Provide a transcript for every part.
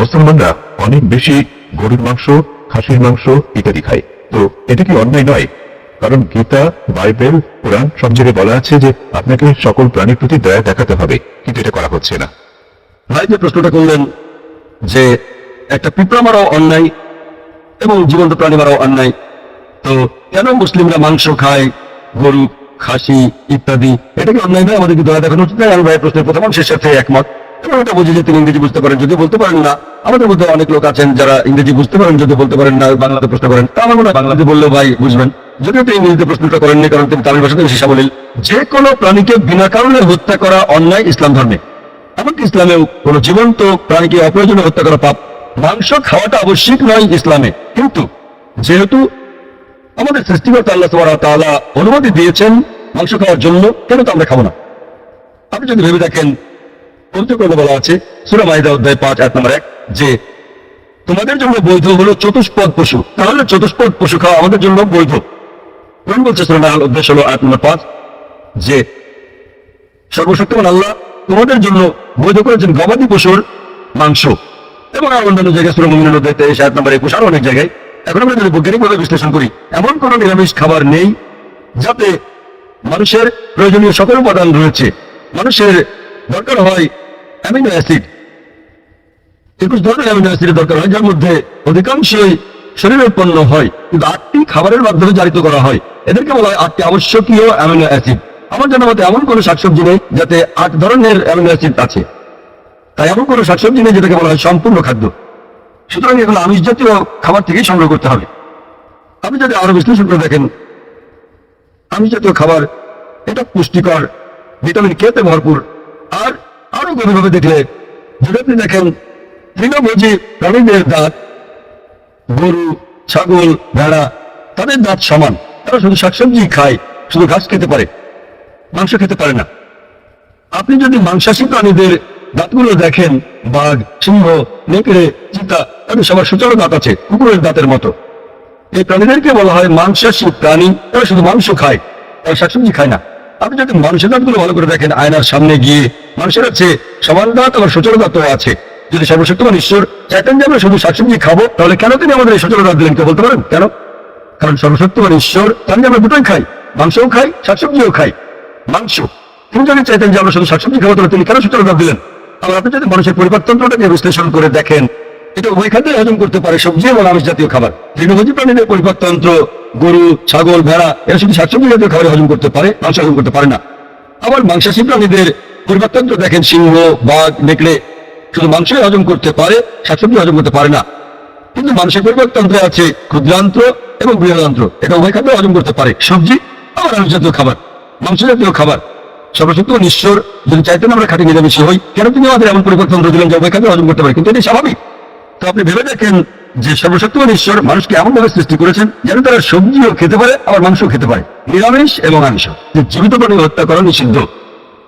মুসলমানরা অনেক বেশি গরুর মাংস, খাসির মাংস ইত্যাদি খায়। তো এটা কি অন্যায় নয়? কারণ গীতা, বাইবেল, কোরআন সব জায়গায় বলা আছে যে আপনাকে সকল প্রাণীর প্রতি দয়া দেখাতে হবে, কিন্তু এটা করা হচ্ছে না। ভাই, যে প্রশ্নটা করলেন যে একটা পিঁপড়া মারাও অন্যায় এবং জীবন্ত প্রাণী মারাও অন্যায়, তো কেন মুসলিমরা মাংস খায়, গরু, খাসি ইত্যাদি? এটা কি অন্যায় নয়? আমাদেরকে দয়া দেখানো উচিত আমি ভাই প্রশ্নের প্রথম অংশের সাথে একমত। এটা বুঝি যে তিনি ইংরেজি বুঝতে পারেন যদি বলতে পারেন না। আমাদের মধ্যে অনেক লোক আছেন যারা ইংরেজি বুঝতে পারেন যদি বলতে পারেন না, বাংলাতে প্রশ্ন করেন। তা আমার মনে বাংলাতে বললেও ভাই বুঝবেন। যদিও তিনি ইংরেজিতে প্রশ্নটা করেননি, কারণ তিনি তামিল ভাষাতে বেশি সাবলীল। যে কোনো প্রাণীকে বিনা কারণে হত্যা করা অন্যায় ইসলাম ধর্মে। এমনকি ইসলামেও জীবন্ত প্রাণীকে অপ্রয়োজনে হত্যা করা পাপ। মাংস খাওয়াটা আবশ্যিক নয় ইসলামে। কিন্তু যেহেতু আমাদের সৃষ্টিকর্তা আল্লাহ ওয়া অনুমতি দিয়েছেন মাংস খাওয়ার জন্য, কেন তো আমরা খাব না? আপনি যদি ভেবে দেখেন পবিত্র গ্রন্থে বলা আছে, সূরা মাইদা অধ্যায় পাঁচ এক নম্বর এক, যে তোমাদের জন্য বৈধ হলো চতুষ্পদ পশু। তাহলে চতুষ্পদ পশু খাওয়া আমাদের জন্য বৈধ। কোন বলছে সূরা অধ্যায় নম্বর পাঁচ, যে সর্বশক্তিমান আল্লাহ তোমাদের জন্য বৈধ করেছেন গবাদি পশুর মাংস। এবং আর অন্যান্য জায়গায় সুরা মুমিনের মধ্যে তেইশ নম্বর একুশ, আরও অনেক জায়গায়। এখন আমরা যদি বৈজ্ঞানিকভাবে বিশ্লেষণ করি, এমন কোন নিরামিষ খাবার নেই যাতে মানুষের প্রয়োজনীয় সকল উপাদান রয়েছে। মানুষের দরকার হয় অ্যামিনো অ্যাসিড। একুশ ধরনের অ্যামিনো অ্যাসিডের দরকার হয়, যার মধ্যে অধিকাংশই শরীরে উৎপন্ন হয়, কিন্তু আটটি খাবারের মাধ্যমে জারিত করা হয়। এদেরকে বলা হয় আটটি আবশ্যকীয় অ্যামিনো অ্যাসিড। আমার জানা মতে এমন কোনো শাকসবজি নেই যাতে আট ধরনের অ্যামিনো অ্যাসিড আছে। তাই এমন কোনো শাকসবজি নেই যেটাকে বলা হয় সম্পূর্ণ খাদ্য। সুতরাং এগুলো আমিষ জাতীয় খাবার থেকেই সংগ্রহ করতে হবে। আপনি যদি আরও বিশ্লেষণ করে দেখেন, আমিষ জাতীয় খাবার এটা পুষ্টিকর, ভিটামিন কে তে ভরপুর, আর আরও গভীরভাবে দেখলে যদি দেখেন তৃণভোজী প্রাণীদের দাঁত, গরু, ছাগল, ভেড়া, তাদের দাঁত সমান। তারা শুধু শাকসবজি খায়, শুধু ঘাস খেতে পারে, মাংস খেতে পারে না। আপনি যদি মাংসাশী প্রাণীদের দাঁতগুলো দেখেন, বাঘ, সিংহ, নেকড়ে, চিতা, তাদের সবার সুচারু দাঁত আছে, কুকুরের দাঁতের মতো। এই প্রাণীদেরকে বলা হয় মাংসাশী প্রাণী। তারা শুধু মাংস খায়, তারা শাকসবজি খায় না। আপনি যদি মানুষের দাঁতগুলো ভালো করে দেখেন, আয়নার সামনে গিয়ে মানুষের আছে সমান দাঁত আবার সুচারু দাঁতও আছে। যদি সর্বশক্তিমান ঈশ্বর চাইতেন যে আমরা শুধু শাকসবজি খাব, তাহলে কেন তিনি আমাদের এই সুচারু দাঁত দিলেন কেউ বলতে পারেন? কেন? কারণ সর্বশক্তিমান ঈশ্বর তার আমরা দুটোই খাই। মাংসও খাই, শাকসবজিও খাই। মাংস। তিনি যদি চাইতেন যে আমরা শুধু শাকসবজি খাব, তাহলে তিনি কেন সুচারু দাঁত দিলেন? আবার আপনি যদি মানুষের পরিপাকতন্ত্রটাকে বিশ্লেষণ করে দেখেন, এটা উভয় খাদ্যই হজম করতে পারে সবজি এবং আমিষ জাতীয় খাবার তৃণভোজী প্রাণীদের পরিপাকতন্ত্র গরু, ছাগল, ভেড়া, এরা শুধু শাকসবজি জাতীয় খাবার হজম করতে পারে, মাংস হজম করতে পারে না। আবার মাংসাশী প্রাণীদের পরিপাকতন্ত্র দেখেন, সিংহ, বাঘ, নেকড়ে, শুধু মাংসই হজম করতে পারে, শাকসবজি হজম করতে পারে না। কিন্তু মানুষের পরিপাকতন্ত্রে আছে ক্ষুদ্রান্ত্র এবং বৃহদান্ত্র। এটা উভয় খাদ্য হজম করতে পারে। সবজি, আবার আমিষ জাতীয় খাবার, মাংস জাতীয় খাবার। সর্বশক্তিমান ঈশ্বর যদি চাইতেন আমরা খাঁটি নিরামিষী হই। কেন তিনি আমাদের এমন পরিবর্তন দিলেন যে উভয় খাদ্য হজম করতে পারে? কিন্তু এটি স্বাভাবিক। তো আপনি ভেবে দেখেন যে সর্বশক্তিমান ঈশ্বর মানুষকে এমন ভাবে সৃষ্টি করেছেন যেন তারা সবজিও খেতে পারে, আবার মাংসও খেতে পারে। নিরামিষ এবং আমিষ। যে জীবিত প্রাণী হত্যা করা নিষিদ্ধ।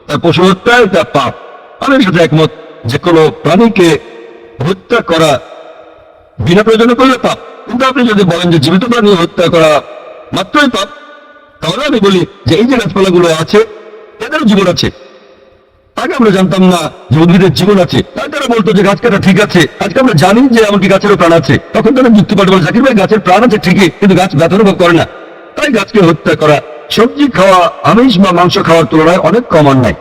তার পশু হত্যা এটা পাপ। আমি সাথে একমত, যে কোনো প্রাণীকে হত্যা করা বিনা প্রয়োজনে করলে পাপ। কিন্তু আপনি যদি বলেন যে জীবিত প্রাণী হত্যা করা মাত্রই পাপ, তাহলে আমি বলি যে এই যে গাছপালাগুলো আছে, এদেরও জীবন আছে। আগে আমরা জানতাম না যে উদ্ভিদের জীবন আছে। তাই তারা বলতো যে গাছ কাটা ঠিক আছে। আজকে আমরা জানি যে এমনকি গাছেরও প্রাণ আছে। তখন তারা যুক্তিপাঠ বলে, জাকির ভাই, গাছের প্রাণ আছে ঠিকই, কিন্তু গাছ ব্যথা অনুভব করে না। তাই গাছকে হত্যা করা, সবজি খাওয়া, আমিষ বা মাংস খাওয়ার তুলনায় অনেক কম অন্যায়।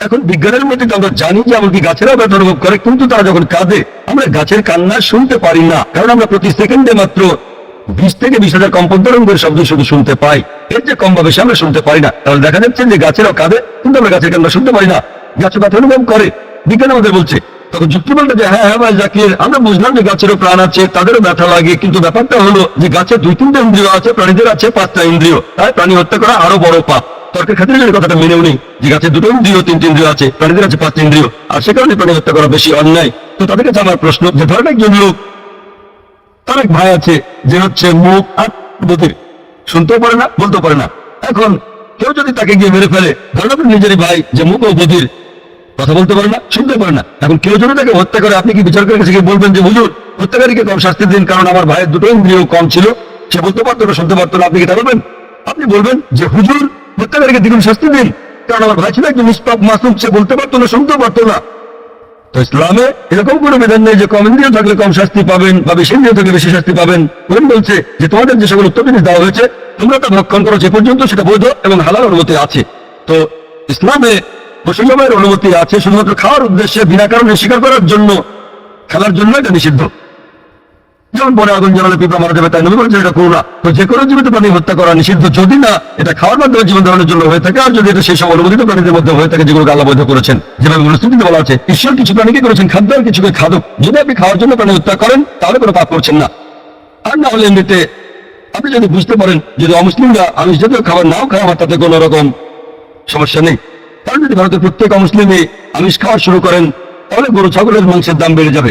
এখন বিজ্ঞানের মধ্যে আমরা জানি যে এমনকি গাছেরা ব্যথা অনুভব করে, কিন্তু তারা যখন কাঁদে, আমরা গাছের কান্না শুনতে পারি না। কারণ আমরা প্রতি সেকেন্ডে মাত্র বিশ থেকে বিশ হাজার কম্পন তরঙ্গের শব্দ শুধু শুনতে পাই। এর যে কম বা বেশি আমরা শুনতে পারি না। তাহলে দেখা যাচ্ছে যে গাছেরও কাঁদে কিন্তু আমরা গাছের কান্না শুনতে পারি না। গাছও ব্যথা অনুভব করে। বিজ্ঞান আমাদের বলছে, তখন যুক্তি বলতে যে হ্যাঁ হ্যাঁ ভাই, জাকির, আমরা বুঝলাম যে গাছেরও প্রাণ আছে, তাদেরও ব্যথা লাগে। কিন্তু ব্যাপারটা হলো যে গাছের দুই, তিনটা ইন্দ্রিয় আছে, প্রাণীদের আছে পাঁচটা ইন্দ্রিয়। তাই প্রাণী হত্যা করা আরও বড় পাপ। তর্কের ক্ষেত্রে যদি কথাটা মেনেও নেই, যে গাছের দুটো ইন্দ্রিয়, তিনটি ইন্দ্রিয় আছে, প্রাণীদের আছে পাঁচটা ইন্দ্রিয়। আর সে কারণে প্রাণী হত্যা করা বেশি অন্যায়। তো তাদের কাছে আমার প্রশ্ন, যে ধরেন একজন লোক এক ভাই আছে, যে হচ্ছে মুখ আর বধির শুনতেও পারে না, বলতেও পারে না। এখন কেউ যদি তাকে গিয়ে মেরে ফেলে, ধরেন আপনি নিজেরই ভাই, যে মুখ ও বধির কথা বলতে পারে না শুনতে পারে না। এখন কেউ যদি তাকে হত্যা করে, আপনি কি বিচারকের কাছে গিয়ে বলবেন যে, হুজুর, হত্যাকারীকে কম শাস্তি দিন, কারণ আমার ভাইয়ের দুটো ইন্দ্রিয় কম ছিল। সে বলতে পারতো না, শুনতে পারতো না, আপনি কি তা বলবেন? আপনি বলবেন যে, হুজুর, হত্যাকারীকে দ্বিগুণ শাস্তি দিন, কারণ আমার ভাই ছিল একজন নিষ্পাপ মাসুম, সে বলতে পারতো না শুনতে পারতো না। তো ইসলামে এরকম কোনো বিধান নেই যে কম ইন্দ্রিয় থাকলে কম শাস্তি পাবেন বা বেশি ইন্দ্রিয় থাকলে বেশি শাস্তি পাবেন। কোরআন বলছে যে তোমাদের যে সকল উত্তর জিনিস দেওয়া হয়েছে, তোমরা তা ভক্ষণ করো যে পর্যন্ত সেটা বৈধ এবং হালাল অনুমতি আছে। তো ইসলামে বসুজমের অনুমতি আছে শুধুমাত্র খাওয়ার উদ্দেশ্যে, বিনা কারণে স্বীকার করার জন্য, খেলার জন্য এটা নিষিদ্ধ। যেমন বনে আগুন জ্বালালে পিঁপড়া মারা যাবে, তাই নবী বলেছেন এটা করো না তো যে কোনো জীবিত প্রাণী হত্যা করা নিষিদ্ধ যদি না, এটা খাওয়ার মাধ্যমে জীবন ধারণের জন্য হয়ে থাকে, আর যদি এটা সেই সব অনুমোদিত প্রাণীদের মধ্যে হয়ে থাকে যেগুলো আল্লাহ বৈধ করেছেন। যেভাবে মনুস্মৃতিতে বলা আছে, ঈশ্বর কিছু প্রাণীকে করেছেন খাদ্য আর কিছুকে খাদক। যদি আপনি খাওয়ার জন্য প্রাণী হত্যা করেন, তাহলে কোনো পাপ করছেন না। আর না হলে এমনিতে আপনি যদি বুঝতে পারেন, যদি অমুসলিমরা আমিষ জাতীয় খাবার নাও খাওয়া আমার তাতে কোনো রকম সমস্যা নেই। তাহলে যদি ভারতের প্রত্যেক অমুসলিমে আমিষ খাওয়া শুরু করেন, তাহলে গরু, ছাগলের মাংসের দাম বেড়ে যাবে।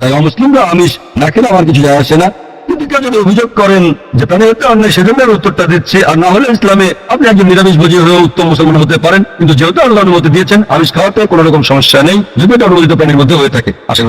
তাই অমুসলিমরা আমিষ না খেলে আমার কিছু যায় আসে না। কিন্তু কেউ যদি অভিযোগ করেন যে প্রাণী হত্যা অন্যায়, সেজন্য উত্তরটা দিচ্ছে। আর না হলে ইসলামে আপনি একজন নিরামিষ ভোজী হয়ে উত্তম মুসলমান হতে পারেন। কিন্তু যেহেতু আল্লাহ অনুমতি দিয়েছেন, আমিষ খাওয়াতে কোনো রকম সমস্যা নেই। যদি এটা অনুমোদিত প্রাণীর মধ্যে হয়ে থাকে, আশা